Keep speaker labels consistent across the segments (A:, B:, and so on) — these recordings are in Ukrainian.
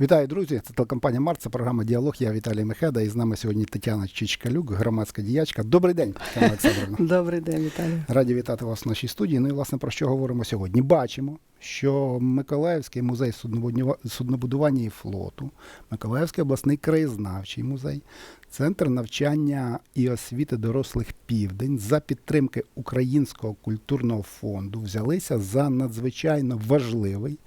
A: Вітаю, друзі! Це телекомпанія Март, це програма Діалог. Я Віталій Мехеда. І з нами сьогодні Тетяна Чичкалюк, громадська діячка. Добрий день, Тетяна Олександровна.
B: Добрий день, Віталій.
A: Раді вітати вас в нашій студії. Ну і власне про що говоримо сьогодні? Бачимо, що Миколаївський музей суднобудування і флоту, Миколаївський обласний краєзнавчий музей, Центр навчання і освіти дорослих Південь за підтримки Українського культурного фонду взялися за надзвичайно важливий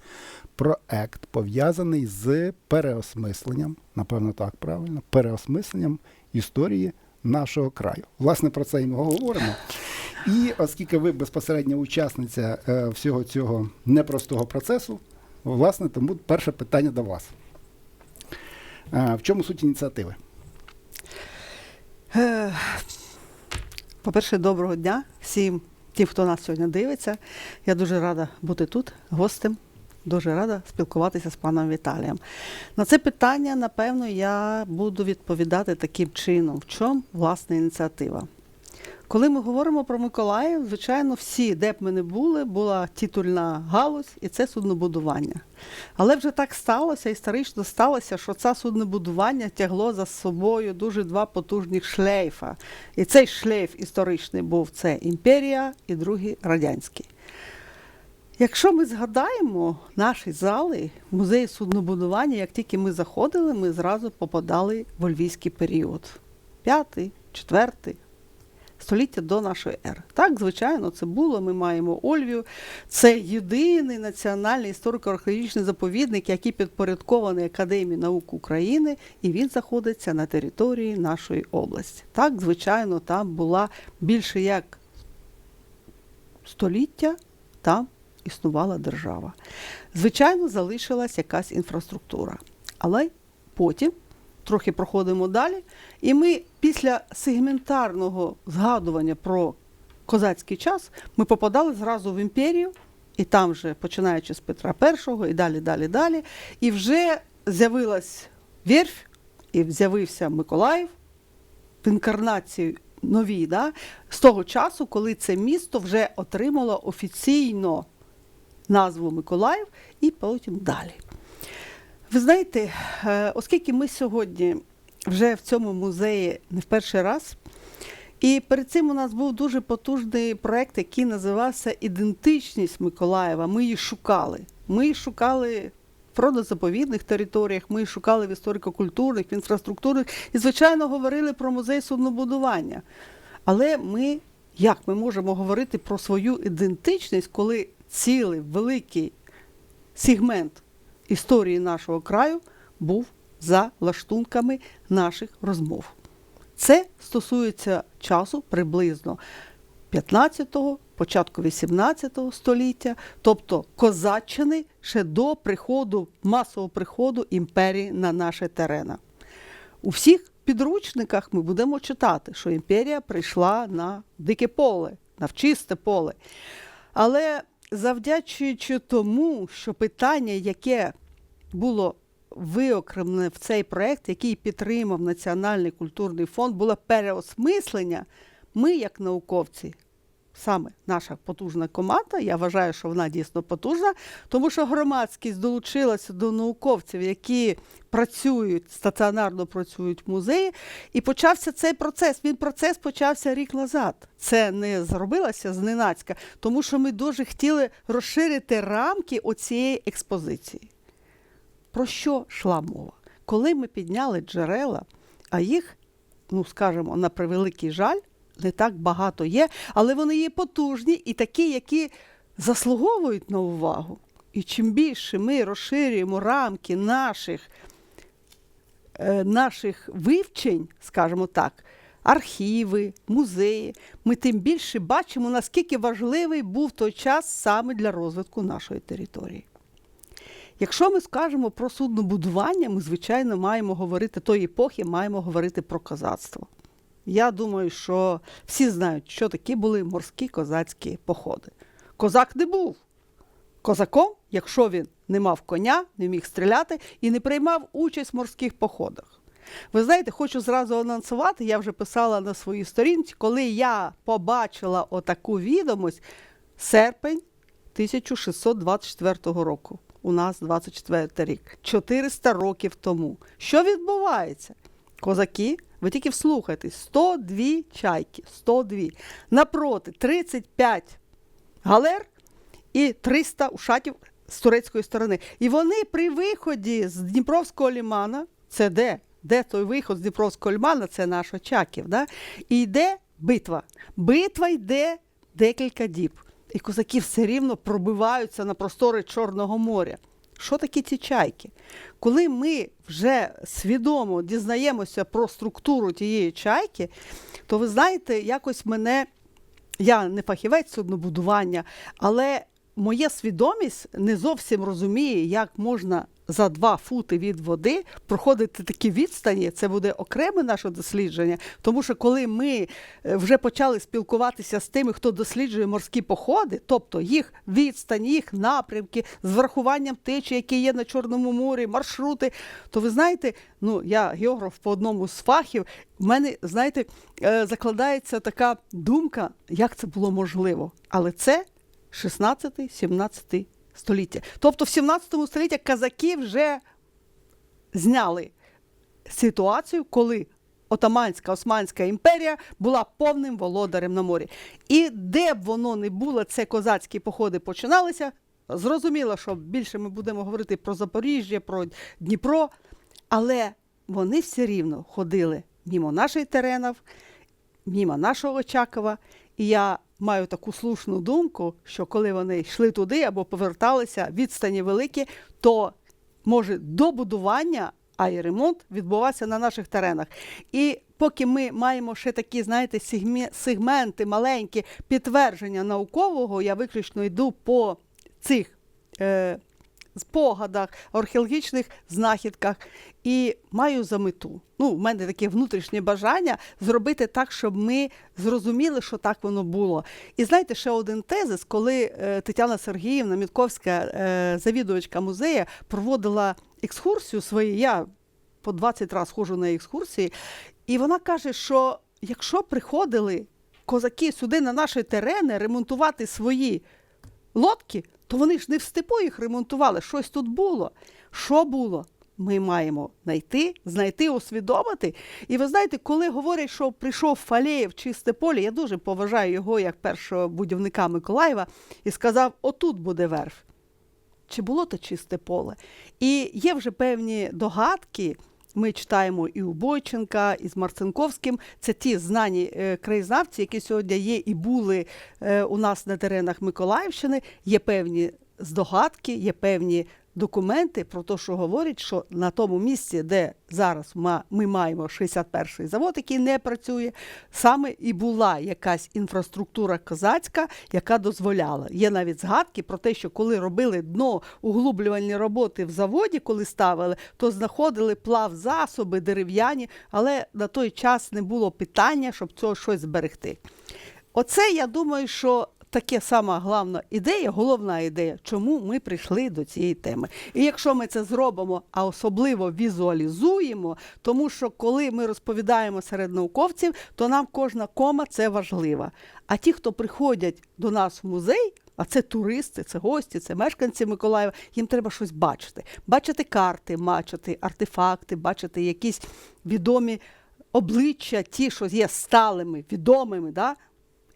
A: проект, пов'язаний з переосмисленням, напевно, так правильно, переосмисленням історії нашого краю. Власне, про це і ми говоримо. І оскільки ви безпосередня учасниця е, всього цього непростого процесу, власне, тому перше питання до вас. Е, в чому суть ініціативи?
B: Е, По-перше, доброго дня всім тим, хто нас сьогодні дивиться. Я дуже рада бути тут, гостем. Дуже рада спілкуватися з паном Віталієм. На це питання, напевно, я буду відповідати таким чином, в чому власна ініціатива. Коли ми говоримо про Миколаїв, звичайно, всі, де б ми не були, була титульна галузь, і це суднобудування. Але вже так сталося, історично сталося, що це суднобудування тягло за собою дуже два потужних шлейфа. І цей шлейф історичний був це імперія і другий радянський. Якщо ми згадаємо наші зали музею суднобудування, як тільки ми заходили, ми зразу попадали в львівський період. П'ятий, четвертий, століття до нашої ери. Так, звичайно, це було. Ми маємо Ольвію. Це єдиний національний історико-археологічний заповідник, який підпорядкований Академії наук України, і він знаходиться на території нашої області. Так, звичайно, там була більше як століття, там існувала держава. Звичайно, залишилась якась інфраструктура. Але потім трохи проходимо далі, і ми після сегментарного згадування про козацький час ми попадали зразу в імперію, і там вже починаючи з Петра І, і далі, далі, далі. І вже з'явилась верфь, і з'явився Миколаїв в інкарнації новій, да? з того часу, коли це місто вже отримало офіційно назву Миколаїв, і потім далі. Ви знаєте, е, оскільки ми сьогодні вже в цьому музеї не в перший раз, і перед цим у нас був дуже потужний проєкт, який називався Ідентичність Миколаєва. Ми її шукали. Ми її шукали в природозаповідних територіях, ми її шукали в історико-культурних, в інфраструктурних і, звичайно, говорили про музей суднобудування. Але ми, як ми можемо говорити про свою ідентичність, коли цілий великий сегмент історії нашого краю був за лаштунками наших розмов. Це стосується часу приблизно 15-го, початку 18 століття, тобто козаччини ще до приходу, масового приходу імперії на наші терена. У всіх підручниках ми будемо читати, що імперія прийшла на дике поле, на чисте поле. Але завдячуючи тому, що питання, яке було виокремлене в цей проект, який підтримав Національний культурний фонд, було переосмислення, ми, як науковці, саме наша потужна команда, я вважаю, що вона дійсно потужна, тому що громадськість долучилася до науковців, які працюють, стаціонарно працюють в музеї, і почався цей процес. Він процес почався рік назад. Це не зробилося зненацька, тому що ми дуже хотіли розширити рамки оцієї експозиції. Про що йшла мова? Коли ми підняли джерела, а їх, ну скажімо, на превеликий жаль, не так багато є, але вони є потужні і такі, які заслуговують на увагу. І чим більше ми розширюємо рамки наших, е, наших вивчень, скажімо так, архіви, музеї, ми тим більше бачимо, наскільки важливий був той час саме для розвитку нашої території. Якщо ми скажемо про суднобудування, ми, звичайно, маємо говорити тої епохи, маємо говорити про козацтво. Я думаю, що всі знають, що такі були морські козацькі походи. Козак не був козаком, якщо він не мав коня, не міг стріляти і не приймав участь в морських походах. Ви знаєте, хочу зразу анонсувати, я вже писала на своїй сторінці, коли я побачила отаку відомость серпень 1624 року. у нас 24 рік, 400 років тому. Що відбувається? Козаки, ви тільки вслухайтесь, 102 чайки, 102. Напроти 35 галер і 300 ушатів з турецької сторони. І вони при виході з Дніпровського лімана, це де? Де той виход з Дніпровського лімана? Це наш Очаків. Да? І йде битва. Битва йде декілька діб. І козаки все рівно пробиваються на простори Чорного моря. Що такі ці чайки? Коли ми вже свідомо дізнаємося про структуру тієї чайки, то ви знаєте, якось мене я не фахівець суднобудування, але моя свідомість не зовсім розуміє, як можна за два фути від води проходити такі відстані. Це буде окреме наше дослідження. Тому що коли ми е, вже почали спілкуватися з тими, хто досліджує морські походи, тобто їх відстань, їх напрямки з врахуванням течії, які є на Чорному морі, маршрути, то ви знаєте, ну я географ по одному з фахів. в мене, знаєте, е, закладається така думка, як це було можливо. Але це 16-17 століття. Тобто в 17 столітті казаки вже зняли ситуацію, коли Отаманська Османська імперія була повним володарем на морі. І де б воно не було, це козацькі походи починалися. Зрозуміло, що більше ми будемо говорити про Запоріжжя, про Дніпро, але вони все рівно ходили мимо наших теренів, мимо нашого Очакова. І я маю таку слушну думку, що коли вони йшли туди або поверталися, відстані великі, то може до будування, а й ремонт відбувався на наших теренах. І поки ми маємо ще такі, знаєте, сегменти маленькі підтвердження наукового, я виключно йду по цих. Е, спогадах, археологічних знахідках і маю за мету. Ну, в мене таке внутрішнє бажання зробити так, щоб ми зрозуміли, що так воно було. І знаєте, ще один тезис, коли е, Тетяна Сергіївна Мітковська, е, завідувачка музею, проводила екскурсію свою, я по 20 разів ходжу на екскурсії, і вона каже, що якщо приходили козаки сюди на наші терени ремонтувати свої лодки, то вони ж не в степу їх ремонтували. Щось тут було. Що було? Ми маємо знайти, знайти, усвідомити. І ви знаєте, коли говорять, що прийшов Фалеєв чисте поле, я дуже поважаю його як першого будівника Миколаєва і сказав: отут буде верф. Чи було то чисте поле? І є вже певні догадки. Ми читаємо і у Бойченка, і з Марцинковським. Це ті знані е, краєзнавці, які сьогодні є і були е, у нас на теренах Миколаївщини. Є певні здогадки, є певні документи про те, що говорять, що на тому місці, де зараз ми маємо 61-й завод, який не працює, саме і була якась інфраструктура козацька, яка дозволяла. Є навіть згадки про те, що коли робили дно углублювальні роботи в заводі, коли ставили, то знаходили плав засоби дерев'яні, але на той час не було питання, щоб цього щось зберегти. Оце я думаю, що таке сама головна ідея, головна ідея, чому ми прийшли до цієї теми. І якщо ми це зробимо, а особливо візуалізуємо, тому що коли ми розповідаємо серед науковців, то нам кожна кома це важлива. А ті, хто приходять до нас в музей. А це туристи, це гості, це мешканці Миколаєва. Їм треба щось бачити. Бачити карти, бачити артефакти, бачити якісь відомі обличчя, ті, що є сталими, відомими. Да?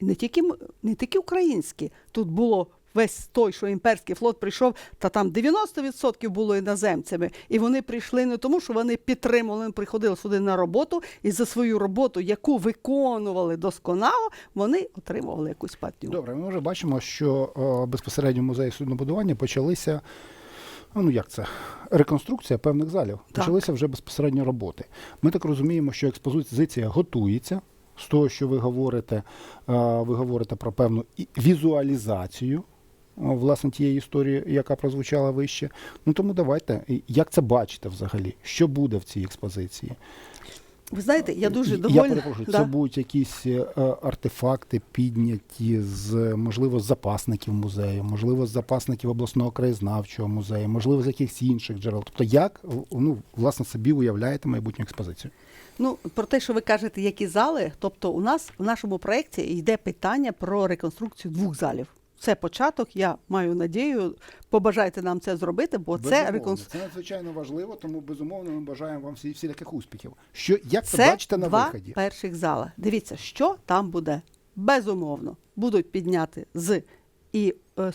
B: Не тільки, не тільки українські. Тут було весь той, що імперський флот прийшов, та там 90% було іноземцями. І вони прийшли не тому, що вони підтримували, вони приходили сюди на роботу, і за свою роботу, яку виконували досконало, вони отримували якусь платню.
A: Добре, ми вже бачимо, що е, безпосередньо музеї суднобудування почалися. Ну як це? Реконструкція певних залів.
B: Так.
A: Почалися вже безпосередньо роботи. Ми так розуміємо, що експозиція готується. З того, що ви говорите, е, ви говорите про певну візуалізацію е, власне тієї історії, яка прозвучала вище. Ну тому давайте, як це бачите взагалі? Що буде в цій експозиції?
B: Ви знаєте, я дуже
A: Я
B: довольна.
A: перепрошую,
B: Да.
A: це будуть якісь е, артефакти підняті з можливо з запасників музею, можливо, з запасників обласного краєзнавчого музею, можливо, з якихось інших джерел. Тобто, як ну власне собі уявляєте майбутню експозицію?
B: Ну, про те, що ви кажете, які зали, тобто у нас в нашому проєкті йде питання про реконструкцію двох залів. це початок. Я маю надію. Побажайте нам це зробити, бо це
A: Безумовно,
B: реконструкція.
A: Це надзвичайно важливо, тому безумовно ми бажаємо вам всі всіляких успіхів. Що як це
B: Це
A: бачите на
B: два
A: виході?
B: перших зала. Дивіться, що там буде. Безумовно, будуть підняти з і е,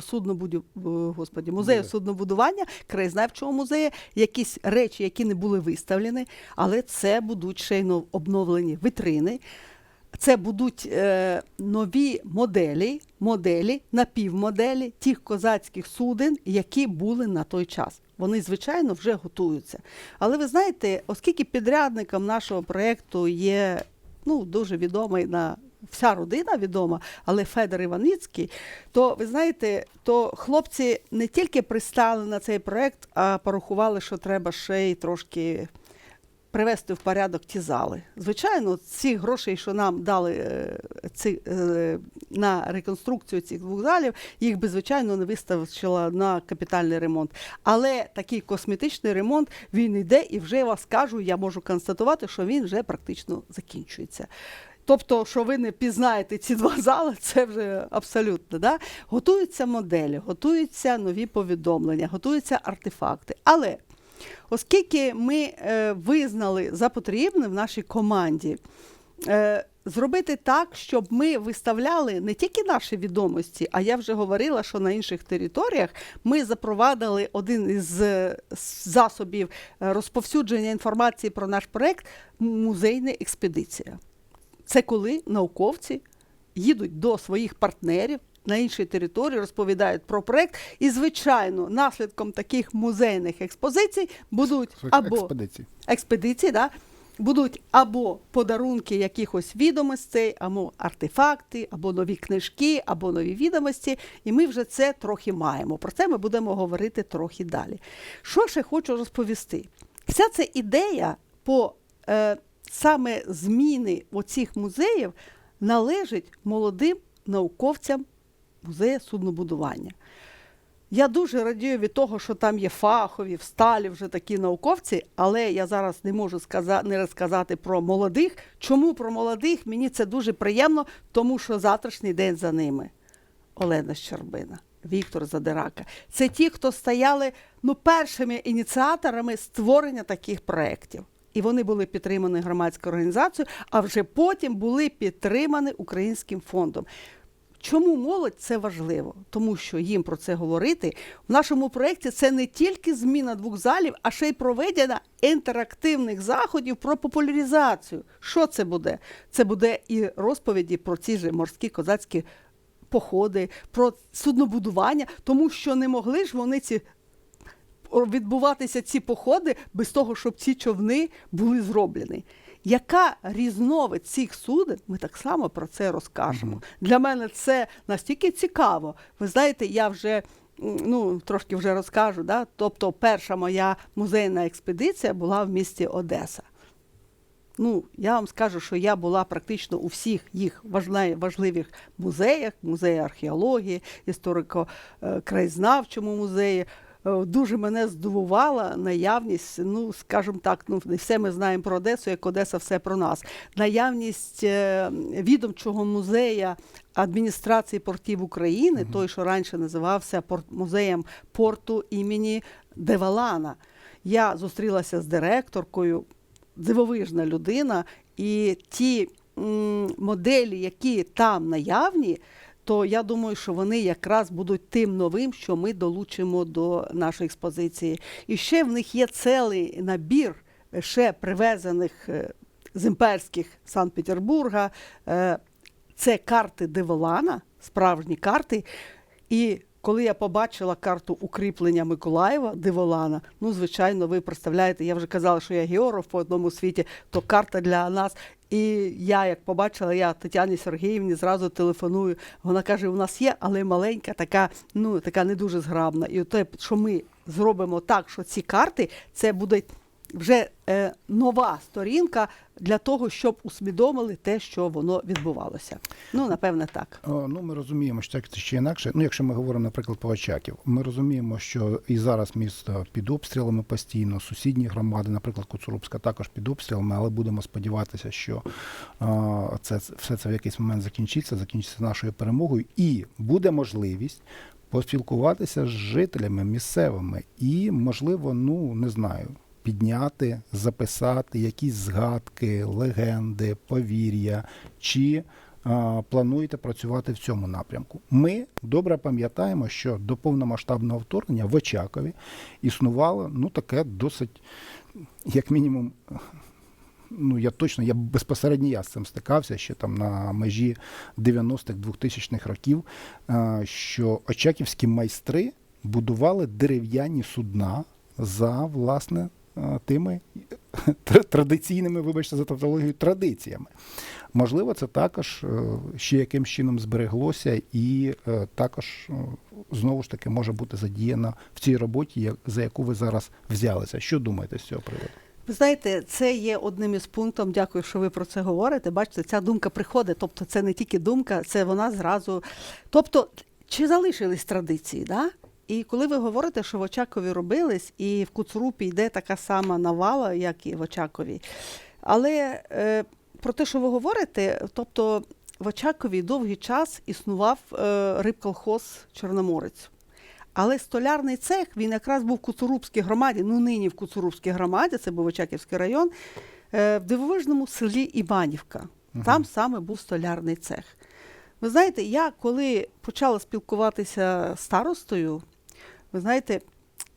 B: суднобудів, е, господі, музею суднобудування, краєзнавчого музею, якісь речі, які не були виставлені, але це будуть ще обновлені вітрини. Це будуть е, нові моделі, моделі, напівмоделі тих козацьких суден, які були на той час. Вони, звичайно, вже готуються. Але ви знаєте, оскільки підрядником нашого проєкту є ну, дуже відомий на вся родина відома, але Федор Іваницький, то ви знаєте, то хлопці не тільки пристали на цей проєкт, а порахували, що треба ще й трошки привести в порядок ті зали. Звичайно, ці грошей, що нам дали е, ці, е, на реконструкцію цих двох залів, їх би, звичайно, не вистачило на капітальний ремонт. Але такий косметичний ремонт він йде, і вже я вас кажу, я можу констатувати, що він вже практично закінчується. Тобто, що ви не пізнаєте ці два зали, це вже абсолютно. Да? Готуються моделі, готуються нові повідомлення, готуються артефакти. Але Оскільки ми е, визнали за потрібне в нашій команді е, зробити так, щоб ми виставляли не тільки наші відомості, а я вже говорила, що на інших територіях ми запровадили один із е, засобів е, розповсюдження інформації про наш проект музейна експедиція. Це коли науковці їдуть до своїх партнерів на іншій території, розповідають про проект. І, звичайно, наслідком таких музейних експозицій будуть або
A: експедиції.
B: експедиції, да, будуть або подарунки якихось відомостей, або артефакти, або нові книжки, або нові відомості. І ми вже це трохи маємо. Про це ми будемо говорити трохи далі. Що ще хочу розповісти? Вся ця ідея по е, саме зміни оцих музеїв належить молодим науковцям музею суднобудування. Я дуже радію від того, що там є фахові, всталі вже такі науковці, але я зараз не можу сказати, не розказати про молодих. Чому про молодих? Мені це дуже приємно, тому що завтрашній день за ними. Олена Щербина, Віктор Задирака. Це ті, хто стояли ну, першими ініціаторами створення таких проєктів. І вони були підтримані громадською організацією, а вже потім були підтримані Українським фондом. Чому молодь це важливо? Тому що їм про це говорити в нашому проєкті це не тільки зміна двох залів, а ще й проведення інтерактивних заходів про популяризацію. Що це буде? Це буде і розповіді про ці ж морські козацькі походи, про суднобудування, тому що не могли ж вони ці відбуватися ці походи без того, щоб ці човни були зроблені. Яка різновид цих суден, ми так само про це розкажемо. Для мене це настільки цікаво. Ви знаєте, я вже ну, трошки вже розкажу. Да? Тобто, перша моя музейна експедиція була в місті Одеса. Ну, я вам скажу, що я була практично у всіх їх важливих музеях, музеї археології, історико-краєзнавчому музеї. Е, Дуже мене здивувала наявність, ну скажімо так, ну не все ми знаємо про Одесу, як Одеса все про нас. Наявність е, відомчого музея адміністрації портів України, той, що раніше називався порт, музеєм порту імені Девалана. Я зустрілася з директоркою, дивовижна людина, і ті м, моделі, які там наявні, то я думаю, що вони якраз будуть тим новим, що ми долучимо до нашої експозиції. І ще в них є цілий набір ще привезених е, з імперських Санкт-Петербурга. Е, Це карти Деволана, справжні карти. І коли я побачила карту укріплення Миколаєва Деволана, ну, звичайно, ви представляєте, я вже казала, що я географ по одному світі, то карта для нас. І я, як побачила, я Тетяні Сергіївні зразу телефоную. Вона каже: у нас є, але маленька, така, ну така не дуже зграбна. І те, що ми зробимо так, що ці карти це буде вже е, нова сторінка для того, щоб усвідомили те, що воно відбувалося. Ну, напевне, так.
A: О, Ну, ми розуміємо, що так чи інакше. Ну, якщо ми говоримо, наприклад, про Очаків, ми розуміємо, що і зараз місто під обстрілами постійно, сусідні громади, наприклад, Куцурубська також під обстрілами, але будемо сподіватися, що а, це все це в якийсь момент закінчиться, закінчиться нашою перемогою, і буде можливість. Поспілкуватися з жителями місцевими і, можливо, ну не знаю, підняти, записати якісь згадки, легенди, повір'я, чи а, плануєте працювати в цьому напрямку. Ми добре пам'ятаємо, що до повномасштабного вторгнення в Очакові існувало ну таке досить, як мінімум. Ну, я точно, я безпосередньо я з цим стикався ще там на межі 90-х, 2000-х років, що очаківські майстри будували дерев'яні судна за власне тими традиційними, вибачте за тавтологію, традиціями. Можливо, це також е, ще яким чином збереглося, і е, також е, знову ж таки може бути задіяно в цій роботі, за яку ви зараз взялися. Що думаєте з цього приводу?
B: Ви знаєте, це є одним із пунктів. Дякую, що ви про це говорите. Бачите, ця думка приходить. Тобто, це не тільки думка, це вона зразу. Тобто, чи залишились традиції, да? І коли ви говорите, що в Очакові робились, і в Куцурупі йде така сама навала, як і в Очакові. Але е, про те, що ви говорите, тобто в Очакові довгий час існував е, рибколхоз Чорноморець. Але столярний цех він якраз був в Куцурубській громаді, ну нині в Куцурубській громаді, це був Очаківський район, е, в дивовижному селі Іванівка. Там саме був столярний цех. Ви знаєте, я коли почала спілкуватися з старостою, ви знаєте,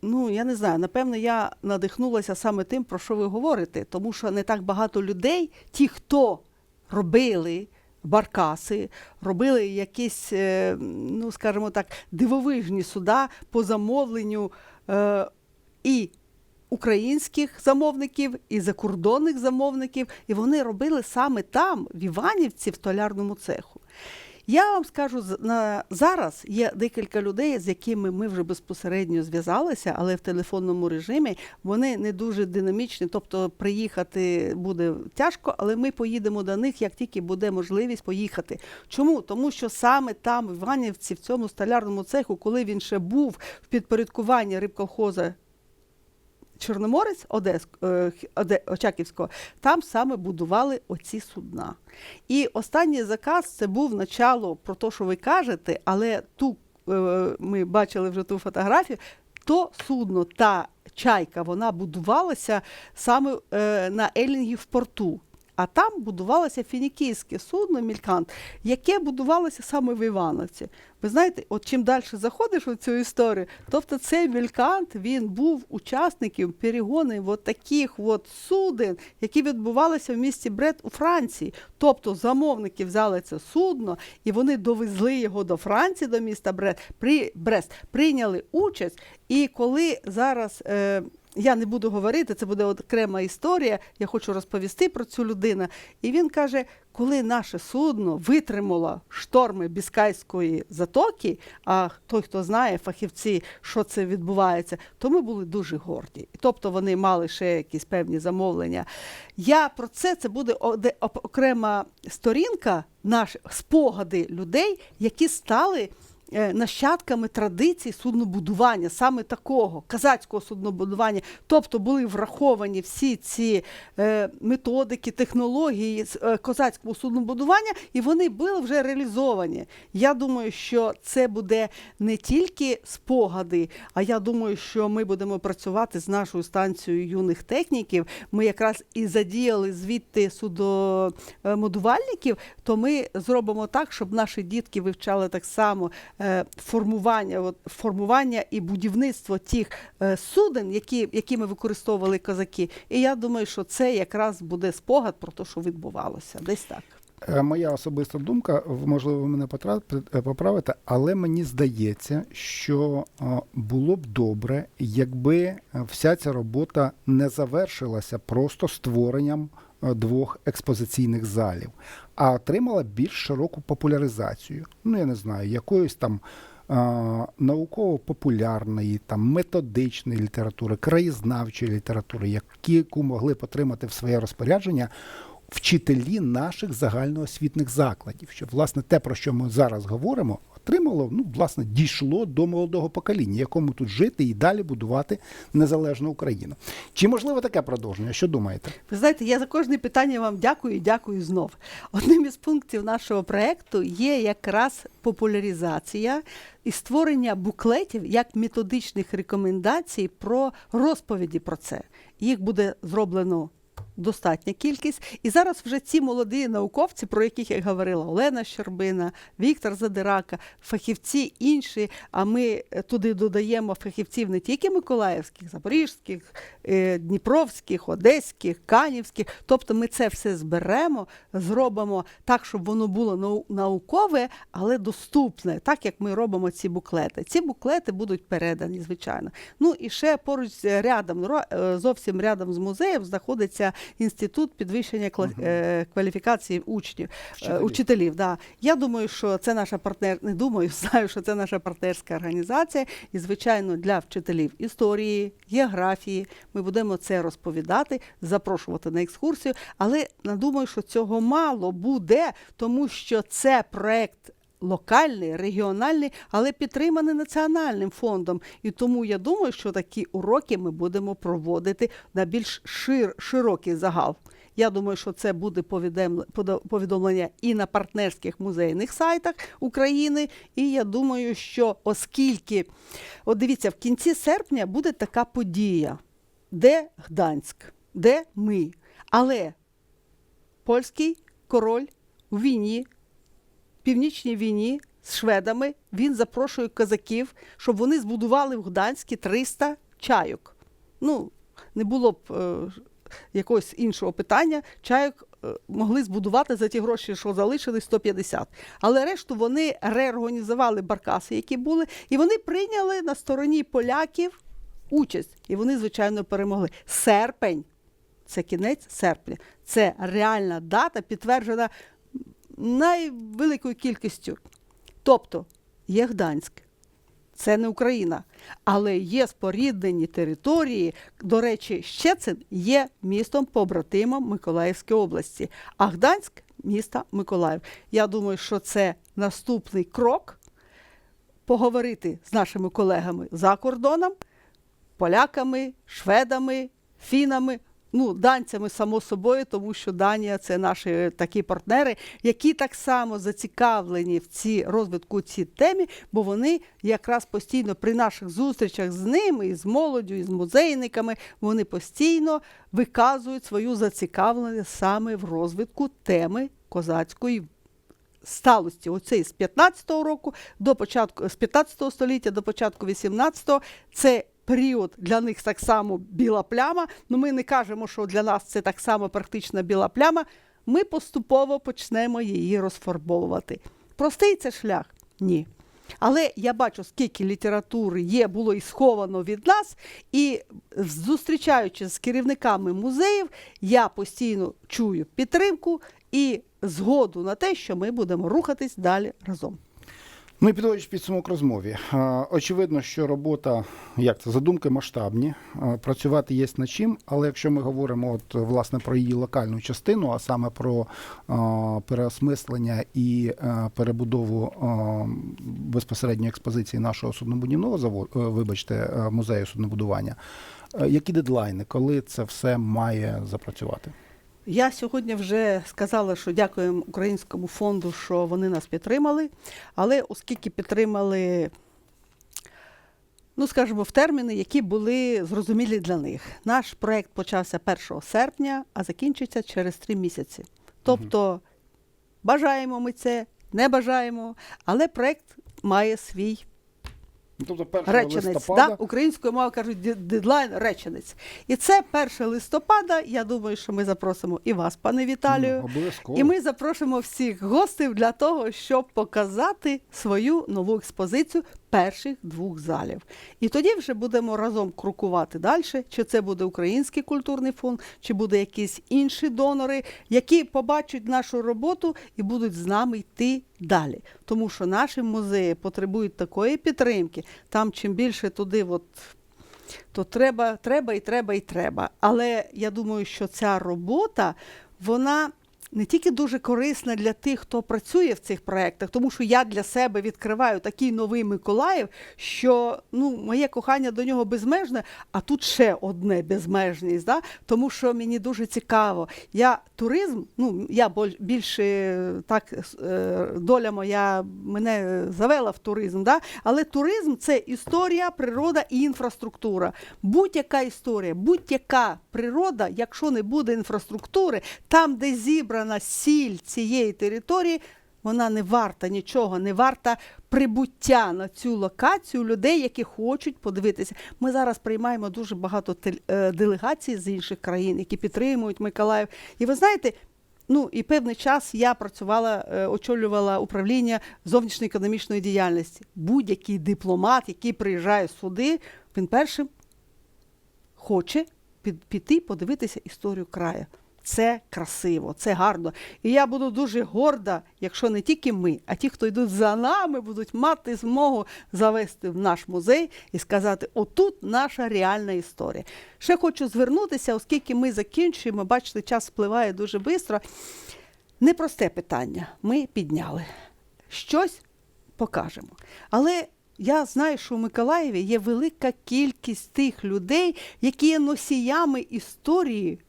B: ну я не знаю, напевно, я надихнулася саме тим, про що ви говорите, тому що не так багато людей, ті, хто робили баркаси, робили якісь, е, ну скажімо так, дивовижні суда по замовленню е, і українських замовників, і закордонних замовників, і вони робили саме там, в Іванівці, в столярному цеху. Я вам скажу, на зараз є декілька людей, з якими ми вже безпосередньо зв'язалися, але в телефонному режимі вони не дуже динамічні. Тобто приїхати буде тяжко, але ми поїдемо до них, як тільки буде можливість поїхати. Чому? Тому що саме там, в Іванівці, в цьому столярному цеху, коли він ще був в підпорядкуванні рибколхоза Чорноморець Одес, е, Оде, Очаківського, там саме будували оці судна. І останній заказ це був начало про те, що ви кажете, але ту е, ми бачили вже ту фотографію. То судно, та чайка, вона будувалася саме е, на Елінгі в порту. А там будувалося фінікійське судно Мількант, яке будувалося саме в Івановці. Ви знаєте, от чим далі заходиш у цю історію, тобто цей Мількант він був учасником перегонів от таких от суден, які відбувалися в місті Бред у Франції. Тобто замовники взяли це судно і вони довезли його до Франції, до міста Бред, при, Брест, прийняли участь. І коли зараз. Е, я не буду говорити, це буде окрема історія. Я хочу розповісти про цю людину. І він каже: коли наше судно витримало шторми Біскайської затоки, а той, хто знає, фахівці, що це відбувається, то ми були дуже горді. Тобто вони мали ще якісь певні замовлення. Я про це це буде окрема сторінка, наші спогади людей, які стали нащадками традицій суднобудування, саме такого казацького суднобудування. Тобто були враховані всі ці е, методики, технології е, козацького суднобудування, і вони були вже реалізовані. Я думаю, що це буде не тільки спогади, а я думаю, що ми будемо працювати з нашою станцією юних техніків. Ми якраз і задіяли звідти судомодувальників, то ми зробимо так, щоб наші дітки вивчали так само е, формування, от, формування і будівництво тих е, суден, які, якими використовували козаки. І я думаю, що це якраз буде спогад про те, що відбувалося. Десь так.
A: Е, Моя особиста думка, можливо, ви мене е, поправите, але мені здається, що е, було б добре, якби е, вся ця робота не завершилася просто створенням е, двох експозиційних залів, а отримала більш широку популяризацію. Ну, я не знаю, якоїсь там науково-популярної, там, методичної літератури, краєзнавчої літератури, яку могли б отримати в своє розпорядження вчителі наших загальноосвітних закладів, щоб власне те, про що ми зараз говоримо, отримало, ну, власне, дійшло до молодого покоління, якому тут жити і далі будувати незалежну Україну. Чи можливо таке продовження? Що думаєте?
B: Ви знаєте, я за кожне питання вам дякую і дякую знов. Одним із пунктів нашого проекту є якраз популяризація і створення буклетів як методичних рекомендацій про розповіді про це. Їх буде зроблено. Достатня кількість, і зараз вже ці молоді науковці, про яких я говорила, Олена Щербина, Віктор Задирака, фахівці інші. А ми е, туди додаємо фахівців не тільки миколаївських, запорізьких, е, дніпровських, одеських, канівських. Тобто ми це все зберемо, зробимо так, щоб воно було нау- наукове, але доступне, так як ми робимо ці буклети. Ці буклети будуть передані, звичайно. Ну і ще поруч рядом, е, зовсім рядом з музеєм знаходиться інститут підвищення кла- е, кваліфікації учнів, е,
A: Вчителів.
B: учителів. Да. Я думаю, що це наша партнер, не думаю, знаю, що це наша партнерська організація. І, звичайно, для вчителів історії, географії ми будемо це розповідати, запрошувати на екскурсію. Але я думаю, що цього мало буде, тому що це проект. Локальний, регіональний, але підтриманий національним фондом. І тому я думаю, що такі уроки ми будемо проводити на більш шир, широкий загал. Я думаю, що це буде повідомлення і на партнерських музейних сайтах України. І я думаю, що оскільки, от дивіться, в кінці серпня буде така подія, де Гданськ, де ми. Але польський король у війні, північній війні з шведами, він запрошує козаків, щоб вони збудували в Гданську 300 чайок. Ну, не було б е, якогось іншого питання. Чайок е, могли збудувати за ті гроші, що залишили 150. Але решту вони реорганізували баркаси, які були, і вони прийняли на стороні поляків участь. І вони, звичайно, перемогли. Серпень це кінець серпня. Це реальна дата, підтверджена найвеликою кількістю. Тобто є Гданськ, це не Україна, але є споріднені території. До речі, Щецин є містом побратимом Миколаївської області, а Гданськ міста Миколаїв. Я думаю, що це наступний крок поговорити з нашими колегами за кордоном, поляками, шведами, фінами. Ну, данцями, само собою, тому що Данія це наші такі партнери, які так само зацікавлені в ці розвитку цій темі, бо вони якраз постійно при наших зустрічах з ними, і з молоддю, і з музейниками, вони постійно виказують свою зацікавленість саме в розвитку теми козацької сталості. Оцей з 15-го року до початку з 15 століття до початку 18-го це період для них так само біла пляма. Ну ми не кажемо, що для нас це так само практично біла пляма. Ми поступово почнемо її розфарбовувати. Простий це шлях? Ні. Але я бачу, скільки літератури є, було і сховано від нас, і зустрічаючись з керівниками музеїв, я постійно чую підтримку і згоду на те, що ми будемо рухатись далі разом.
A: Ну і підводячи підсумок розмові. Е, Очевидно, що робота, як це, задумки масштабні, е, працювати є над чим, але якщо ми говоримо от, власне про її локальну частину, а саме про е, переосмислення і перебудову е, безпосередньо експозиції нашого суднобудівного заводу, вибачте, музею суднобудування, які дедлайни, коли це все має запрацювати?
B: Я сьогодні вже сказала, що дякуємо Українському фонду, що вони нас підтримали. Але оскільки підтримали, ну скажімо, в терміни, які були зрозумілі для них. Наш проект почався 1 серпня, а закінчиться через три місяці. Тобто бажаємо ми це, не бажаємо, але проект має свій
A: Ну, Тобто 1
B: реченець.
A: листопада
B: Да? Українською мовою кажуть дедлайн реченець. І це 1 листопада. Я думаю, що ми запросимо і вас, пане Віталію.
A: Ну, обов'язково.
B: І ми запрошуємо всіх гостей для того, щоб показати свою нову експозицію перших двох залів. І тоді вже будемо разом крокувати далі, чи це буде Український культурний фонд, чи буде якісь інші донори, які побачать нашу роботу і будуть з нами йти далі. Тому що наші музеї потребують такої підтримки. Там чим більше туди, от, то треба, треба і треба і треба. Але я думаю, що ця робота, вона. Не тільки дуже корисна для тих, хто працює в цих проєктах, тому що я для себе відкриваю такий новий Миколаїв, що ну, моє кохання до нього безмежне, а тут ще одне безмежність. Да? Тому що мені дуже цікаво. Я туризм, ну я більше так е, доля моя мене завела в туризм. Да? Але туризм це історія, природа і інфраструктура. Будь-яка історія, будь-яка природа, якщо не буде інфраструктури, там, де зібрана сіль цієї території, вона не варта нічого, не варта прибуття на цю локацію людей, які хочуть подивитися. Ми зараз приймаємо дуже багато е, делегацій з інших країн, які підтримують Миколаїв. І ви знаєте. Ну і певний час я працювала, е, очолювала управління зовнішньої економічної діяльності. Будь-який дипломат, який приїжджає сюди, він першим хоче піти подивитися історію краю. Це красиво, це гарно. І я буду дуже горда, якщо не тільки ми, а ті, хто йдуть за нами, будуть мати змогу завести в наш музей і сказати: отут наша реальна історія. Ще хочу звернутися, оскільки ми закінчуємо, бачите, час впливає дуже швидко. Непросте питання ми підняли. Щось покажемо. Але я знаю, що в Миколаєві є велика кількість тих людей, які є носіями історії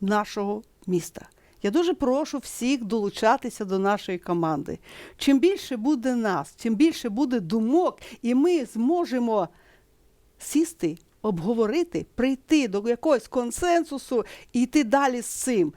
B: нашого міста. Я дуже прошу всіх долучатися до нашої команди. Чим більше буде нас, чим більше буде думок, і ми зможемо сісти, обговорити, прийти до якогось консенсусу і йти далі з цим.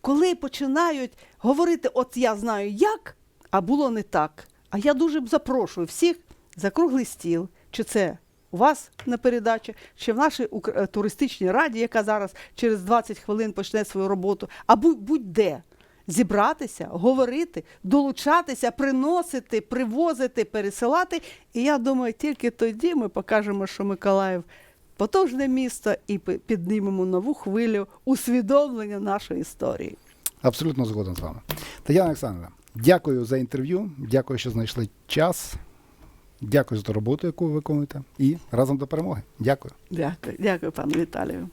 B: Коли починають говорити, от я знаю як, а було не так. А я дуже запрошую всіх за круглий стіл, чи це у вас на передачі, чи в нашій е, туристичній раді, яка зараз через 20 хвилин почне свою роботу, а будь- будь-де зібратися, говорити, долучатися, приносити, привозити, пересилати. І я думаю, тільки тоді ми покажемо, що Миколаїв потужне місто і піднімемо нову хвилю усвідомлення нашої історії.
A: Абсолютно згоден з вами. Тетяна Олександровна, дякую за інтерв'ю. Дякую, що знайшли час. Дякую за ту роботу, яку ви виконуєте. І разом до перемоги. Дякую.
B: Дякую, дякую, пане Віталію.